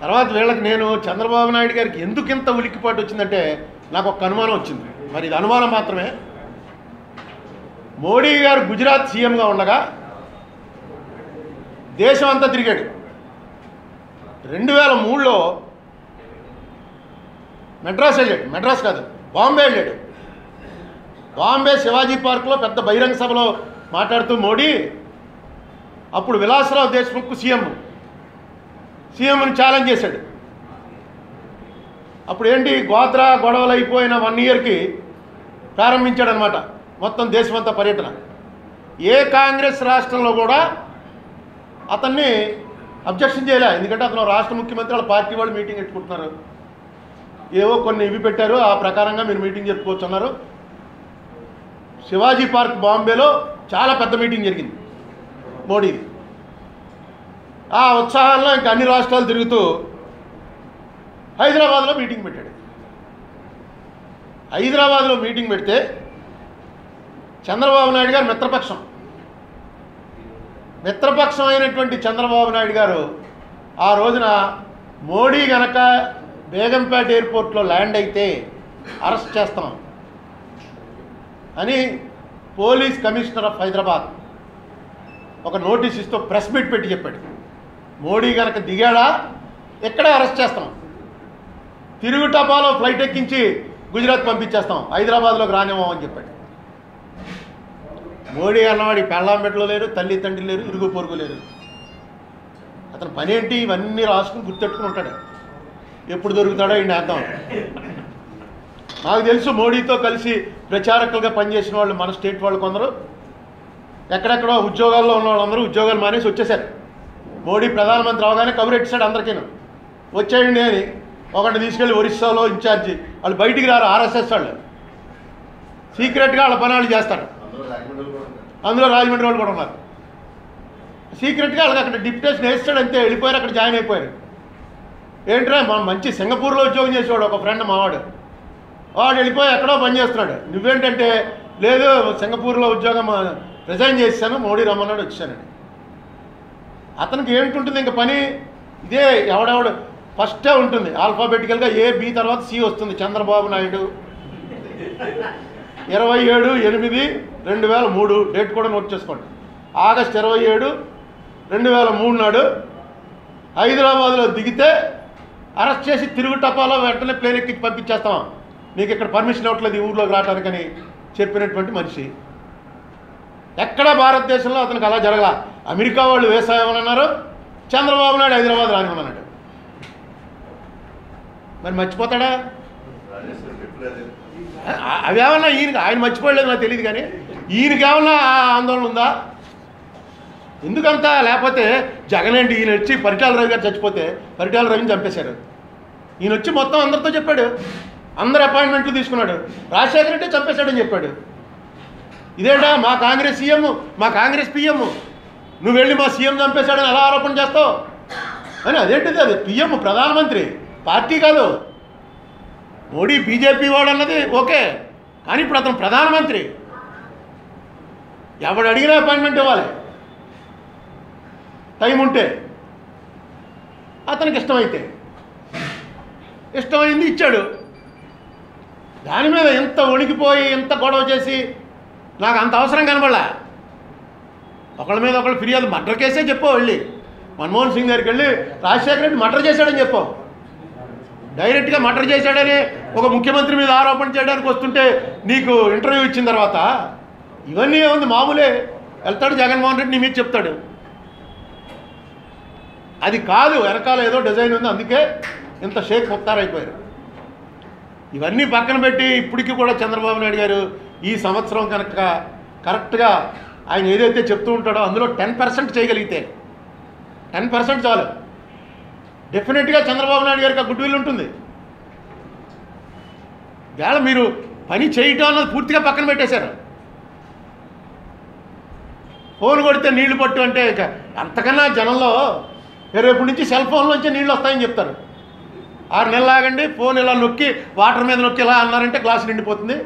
తర్వాత వీళ్ళకి నేను చంద్రబాబు నాయుడు గారికి ఎందుకు ఇంత ఉలిక్కిపాటు వచ్చిందంటే నాకు ఒక అనుమానం వచ్చింది. మరి ఇది అనుమానం మాత్రమే. మోడీ గారు గుజరాత్ సీఎంగా ఉండగా దేశం అంతా తిరిగాడు. రెండు వేల మూడులో మెడ్రాస్ వెళ్ళాడు. మెడ్రాస్ కాదు బాంబే వెళ్ళాడు. బాంబే శివాజీ పార్క్లో పెద్ద బహిరంగ సభలో మాట్లాడుతూ మోడీ అప్పుడు విలాసరావు దేశ్ముఖ్ సీఎం. సీఎంని ఛాలెంజ్ చేశాడు. అప్పుడు ఏంటి గోత్రా గొడవలు అయిపోయిన వన్ ఇయర్కి ప్రారంభించాడనమాట మొత్తం దేశమంతా పర్యటన. ఏ కాంగ్రెస్ రాష్ట్రంలో కూడా అతన్ని అబ్జెక్షన్ చేయలే ఎందుకంటే అతను రాష్ట్ర ముఖ్యమంత్రి వాళ్ళ పార్టీ వాళ్ళు మీటింగ్ పెట్టుకుంటున్నారు. ఏవో కొన్ని ఇవి పెట్టారు ఆ ప్రకారంగా మీరు మీటింగ్ చెప్పుకోవచ్చు అన్నారు. శివాజీ పార్క్ బాంబేలో చాలా పెద్ద మీటింగ్ జరిగింది. మోడీది. ఆ ఉత్సాహంలో ఇంకా అన్ని రాష్ట్రాలు తిరుగుతూ హైదరాబాద్లో మీటింగ్ పెట్టాడు. హైదరాబాద్లో మీటింగ్ పెడితే చంద్రబాబు నాయుడు గారు మిత్రపక్షం. మిత్రపక్షం అయినటువంటి చంద్రబాబు నాయుడు గారు ఆ రోజున మోడీ గనక బేగంపేట ఎయిర్పోర్ట్లో ల్యాండ్ అయితే అరెస్ట్ చేస్తాం. అని పోలీస్ కమిషనర్ ఆఫ్ హైదరాబాద్ ఒక నోటీస్ ఇస్తూ ప్రెస్ మీట్ పెట్టి చెప్పాడు. మోడీ కనుక దిగాడా? ఎక్కడే అరెస్ట్ చేస్తాం. తిరుగు టపాలో ఫ్లైట్ ఎక్కించి గుజరాత్ పంపించేస్తాం. హైదరాబాద్లోకి రానివ్వం అని చెప్పాడు. మోడీ అన్నవాడి పెళ్ళాంబెట్లో లేరు తల్లి తండ్రి లేరు ఇరుగు పొరుగు లేరు. అతని పనేంటి? ఇవన్నీ రాసుకుని గుర్తెట్టుకుని ఉంటాడు. ఎప్పుడు దొరుకుతాడో ఈ నేద్దాం నాకు తెలుసు మోడీతో కలిసి ప్రచారకులుగా పనిచేసిన వాళ్ళు మన స్టేట్ వాళ్ళు కొందరు. ఎక్కడెక్కడో ఉద్యోగాల్లో ఉన్న వాళ్ళందరూ ఉద్యోగాలు మానేసి వచ్చేసారు మోడీ ప్రధానమంత్రి అవగానే కబురు ఎట్టిసాడు అందరికీను. వచ్చేయండి అని ఒకటి తీసుకెళ్ళి ఒరిస్సాలో ఇన్ఛార్జి వాళ్ళు బయటికి రారు ఆర్ఎస్ఎస్ వాళ్ళు. సీక్రెట్గా వాళ్ళ పని వాళ్ళు చేస్తారు. అందులో రాజమండ్రి వాళ్ళు కూడా ఉన్నారు. సీక్రెట్గా వాళ్ళకి అక్కడ డిప్యుటేషన్ వేస్తాడు అంతే వెళ్ళిపోయారు అక్కడ జాయిన్ అయిపోయారు. ఏంట్రా మా మంచి సింగపూర్లో ఉద్యోగం చేసేవాడు ఒక ఫ్రెండ్ మావాడు. వాడు వెళ్ళిపోయి ఎక్కడో పని చేస్తున్నాడు. నువ్వేంటంటే లేదు సింగపూర్లో ఉద్యోగం రిజైన్ చేశాను మోడీ రమ్మన్నాడు వచ్చానండి. అతనికి ఏంటుంటుంది ఇంక పని? ఇదే ఎవడెవడు ఫస్టే ఉంటుంది. ఆల్ఫాబెటికల్గా ఏ బి తర్వాత సి వస్తుంది. చంద్రబాబు నాయుడు. ఇరవై ఏడు ఎనిమిది రెండు వేల మూడు డేట్ కూడా నోట్ చేసుకోండి. ఆగస్ట్ ఇరవై ఏడు రెండు వేల మూడు నాడు హైదరాబాద్లో దిగితే అరెస్ట్ చేసి తిరుగు టపాలో వెంటనే ప్లేన్ ఎక్కి పంపించేస్తాం. నీకు ఇక్కడ పర్మిషన్ ఇవ్వట్లేదు ఈ ఊర్లోకి రావడానికని చెప్పినటువంటి మనిషి. ఎక్కడ భారతదేశంలో అతనికి అలా జరగల. అమెరికా వాళ్ళు వేసాయమన్నారు చంద్రబాబు నాయుడు హైదరాబాద్ రానివ్వమన్నాడు మరి మర్చిపోతాడా? అవేమన్నా ఈయనకి ఆయన మర్చిపోలేదు నాకు తెలియదు కానీ ఈయనకి ఏమన్నా ఆ ఆందోళన ఉందా? ఎందుకంతా? లేకపోతే జగన్ ఏంటి ఈయన వచ్చి పరిటాల రవి గారు చచ్చిపోతే పరిటాల రవిని చంపేశారు. ఈయన వచ్చి మొత్తం అందరితో చెప్పాడు. అందరు అపాయింట్మెంట్లు తీసుకున్నాడు. రాజశేఖర రెడ్డి చంపేశాడని చెప్పాడు. ఇదేంటా? మా కాంగ్రెస్ సీఎం మా కాంగ్రెస్ పిఎం. నువ్వు వెళ్ళి మా సీఎం చంపేశాడని ఎలా ఆరోపణ చేస్తావు? అని అదేంటిది అది? పిఎం ప్రధానమంత్రి పార్టీ కాదు. మోడీ బీజేపీ వాడు అన్నది ఓకే కానీ ఇప్పుడు అతను ప్రధానమంత్రి. ఎవడు అడిగినా అపాయింట్మెంట్ ఇవ్వాలి. టైం ఉంటే. అతనికి ఇష్టమైతే. ఇష్టమైంది ఇచ్చాడు. దాని మీద ఎంత వణికిపోయి ఎంత గొడవ చేసి నాకు అంత అవసరం కనబడలా. ఒకళ్ళ మీద ఒకళ్ళు ఫిర్యాదు మర్డర్ కేసే చెప్పావు వెళ్ళి. మన్మోహన్ సింగ్ గారికి వెళ్ళి రాజశేఖర రెడ్డి మర్డర్ చేశాడని చెప్పావు డైరెక్ట్గా మర్డర్ చేశాడని ఒక ముఖ్యమంత్రి మీద ఆరోపణ చేయడానికి వస్తుంటే నీకు ఇంటర్వ్యూ ఇచ్చిన తర్వాత ఇవన్నీ ఏముంది మామూలే. వెళ్తాడు జగన్మోహన్ రెడ్డి నీ మీద చెప్తాడు. అది కాదు వెనకాల ఏదో డిజైన్ ఉంది అందుకే ఇంత షేక్ ముక్తారైపోయారు ఇవన్నీ పక్కన పెట్టి ఇప్పటికీ కూడా చంద్రబాబు నాయుడు గారు ఈ సంవత్సరం కనుక కరెక్ట్గా ఆయన ఏదైతే చెప్తూ ఉంటాడో అందులో టెన్ పర్సెంట్ చేయగలిగితే టెన్ పర్సెంట్ చాలు. డెఫినెట్గా చంద్రబాబు నాయుడు గారికి ఆ గుడ్ విల్ ఉంటుంది. వేళ మీరు పని చేయటం అన్నది పూర్తిగా పక్కన పెట్టేశారు. ఫోన్ కొడితే నీళ్ళు పట్టు అంటే ఇక అంతకన్నా జనంలో రేపు నుంచి సెల్ ఫోన్లోంచి నీళ్ళు వస్తాయని చెప్తారు. ఆరు నెలలు ఆగండి ఫోన్ ఇలా నొక్కి వాటర్ మీద నొక్కి ఇలా అన్నారంటే గ్లాస్ నిండిపోతుంది.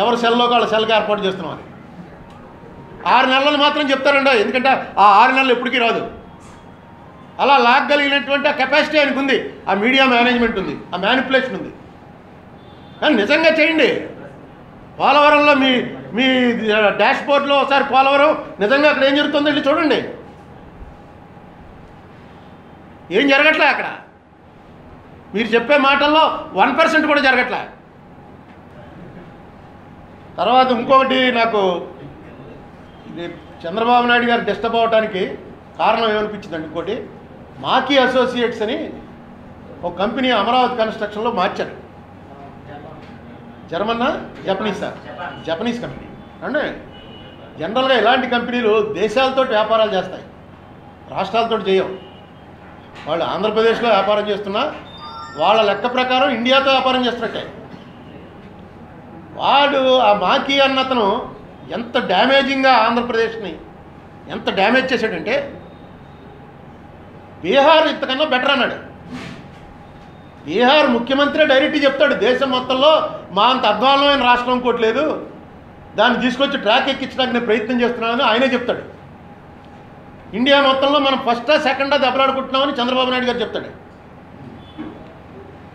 ఎవరు సెల్లో వాళ్ళ సెల్కి ఏర్పాటు చేస్తున్నాం అని ఆరు నెలలు మాత్రం చెప్తారండి ఎందుకంటే ఆ ఆరు నెలలు ఎప్పటికీ రాదు. అలా లాగగలిగినటువంటి ఆ కెపాసిటీ ఆయనకు ఉంది. ఆ మీడియా మేనేజ్మెంట్ ఉంది ఆ మ్యానిపులేషన్ ఉంది. కానీ నిజంగా చేయండి. పోలవరంలో మీ మీ డాష్ బోర్డ్లో ఒకసారి పోలవరం నిజంగా అక్కడ ఏం జరుగుతుందో వెళ్ళి చూడండి. ఏం జరగట్లే అక్కడ. మీరు చెప్పే మాటల్లో వన్ పర్సెంట్ కూడా జరగట్లే. తర్వాత ఇంకొకటి నాకు ఇది చంద్రబాబు నాయుడు గారు డిస్టర్బ్ అవడానికి కారణం ఏమనిపించిందండి ఇంకోటి మాకీ అసోసియేట్స్ అని ఒక కంపెనీ అమరావతి కన్స్ట్రక్షన్లో మార్చారు. జర్మన్నా జపనీసా జపనీస్ కంపెనీ అంటే జనరల్గా ఇలాంటి కంపెనీలు దేశాలతో వ్యాపారాలు చేస్తాయి. రాష్ట్రాలతో చేయవు. వాళ్ళు ఆంధ్రప్రదేశ్లో వ్యాపారం చేస్తున్నా వాళ్ళ లెక్క ప్రకారం ఇండియాతో వ్యాపారం చేస్తున్నట్టే. వాడు ఆ మాకీ అన్నతను ఎంత డ్యామేజింగ్గా ఆంధ్రప్రదేశ్ని ఎంత డ్యామేజ్ చేశాడంటే బీహార్ ఇంతకన్నా బెటర్ అన్నాడు. బీహార్ ముఖ్యమంత్రి డైరెక్ట్ చెప్తాడు దేశం మొత్తంలో మా అంత అధ్వానమైన రాష్ట్రం కోట్లేదు దాన్ని తీసుకొచ్చి ట్రాక్ ఎక్కించడానికి నేను ప్రయత్నం చేస్తున్నానని ఆయనే చెప్తాడు. ఇండియా మొత్తంలో మనం ఫస్టా సెకండా దెబ్బలాడుకుంటున్నామని చంద్రబాబు నాయుడు గారు చెప్తాడు.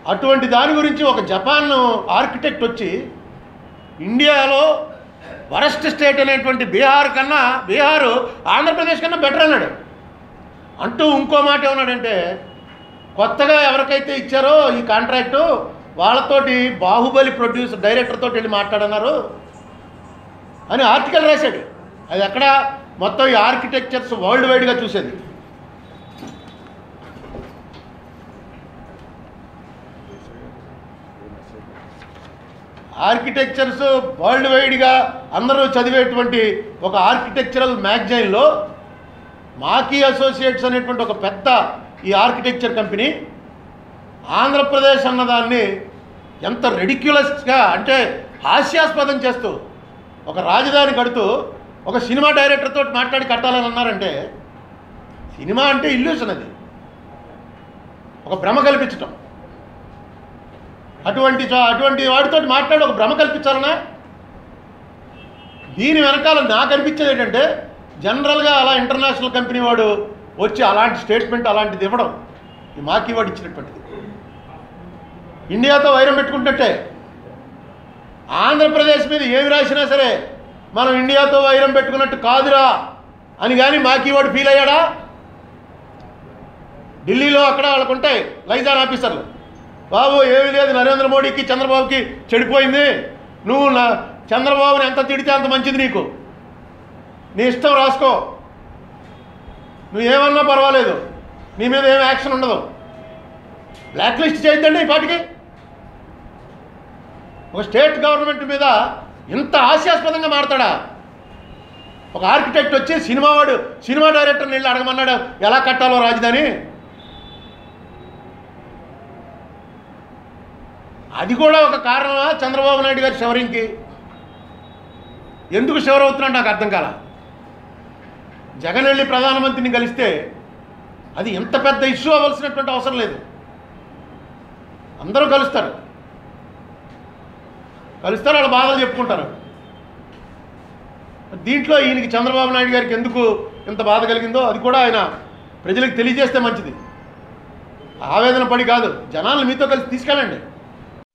అటువంటి దాని గురించి ఒక జపాన్ ఆర్కిటెక్ట్ వచ్చి ఇండియాలో వరస్ట్ స్టేట్ అనేటువంటి బీహార్ కన్నా బీహారు ఆంధ్రప్రదేశ్ కన్నా బెటర్ అన్నాడు. అంటూ ఇంకో మాట ఏమన్నాడంటే కొత్తగా ఎవరికైతే ఇచ్చారో ఈ కాంట్రాక్టు వాళ్ళతోటి బాహుబలి ప్రొడ్యూసర్ డైరెక్టర్ తోటి వెళ్ళి మాట్లాడన్నారు అని ఆర్టికల్ రాశాడు. అది ఎక్కడ? మొత్తం ఈ ఆర్కిటెక్చర్స్ వరల్డ్ వైడ్గా చూసేది. ఆర్కిటెక్చర్స్ వరల్డ్ వైడ్గా అందరూ చదివేటువంటి ఒక ఆర్కిటెక్చరల్ మ్యాగజైన్లో మాకీ అసోసియేట్స్ అనేటువంటి ఒక పెద్ద ఈ ఆర్కిటెక్చర్ కంపెనీ ఆంధ్రప్రదేశ్ అన్నదాన్ని ఎంత రెడిక్యులస్గా అంటే హాస్యాస్పదం చేస్తూ ఒక రాజధాని కడుతూ ఒక సినిమా డైరెక్టర్తో మాట్లాడి కట్టాలని అన్నారంటే సినిమా అంటే ఇల్యూషన్ అది. ఒక భ్రమ కల్పించటం. అటువంటి అటువంటి వాడితో మాట్లాడి ఒక భ్రమ కల్పించాలనా? దీని వెనకాల నాకు అనిపించేది ఏంటంటే జనరల్గా అలా ఇంటర్నేషనల్ కంపెనీ వాడు వచ్చి అలాంటి స్టేట్మెంట్ అలాంటిది ఇవ్వడం. ఈ మాకీ వాడు ఇచ్చినటువంటిది. ఇండియాతో వైరం పెట్టుకుంటుంటే ఆంధ్రప్రదేశ్ మీద ఏమి రాసినా సరే మనం ఇండియాతో వైరం పెట్టుకున్నట్టు కాదురా అని కానీ మాకీ వాడు ఫీల్ అయ్యాడా? ఢిల్లీలో అక్కడ వాళ్ళకు ఉంటాయి లైజాన్ ఆఫీసర్లు. బాబు ఏమీ లేదు. నరేంద్ర మోడీకి చంద్రబాబుకి చెడిపోయింది. నువ్వు నా చంద్రబాబుని ఎంత తిడితే అంత మంచిది నీకు. నీ ఇష్టం రాసుకో. నువ్వు ఏమన్నా పర్వాలేదు. నీ మీద ఏం యాక్షన్ ఉండదు. బ్లాక్ లిస్ట్ చేయొద్దండి ఈ పాటికి. ఒక స్టేట్ గవర్నమెంట్ మీద ఇంత హాస్యాస్పదంగా మారతాడా ఒక ఆర్కిటెక్ట్ వచ్చి సినిమా వాడు సినిమా డైరెక్టర్ని వెళ్ళి అడగమన్నాడు ఎలా కట్టాలో రాజధాని? అది కూడా ఒక కారణమా చంద్రబాబు నాయుడు గారి షవరింగ్కి ఎందుకు షవర్ అవుతున్నాడు నాకు అర్థం కాల. జగన్ వెళ్ళి ప్రధానమంత్రిని కలిస్తే అది ఎంత పెద్ద ఇష్యూ అవ్వాల్సినటువంటి అవసరం లేదు. అందరూ కలుస్తారు. కలుస్తారు వాళ్ళ బాధలు చెప్పుకుంటారు. దీంట్లో ఈయనకి చంద్రబాబు నాయుడు గారికి ఎందుకు ఇంత బాధ కలిగిందో అది కూడా ఆయన ప్రజలకు తెలియజేస్తే మంచిది. ఆవేదన పడి కాదు. జనాలను మీతో కలిసి తీసుకెళ్ళండి.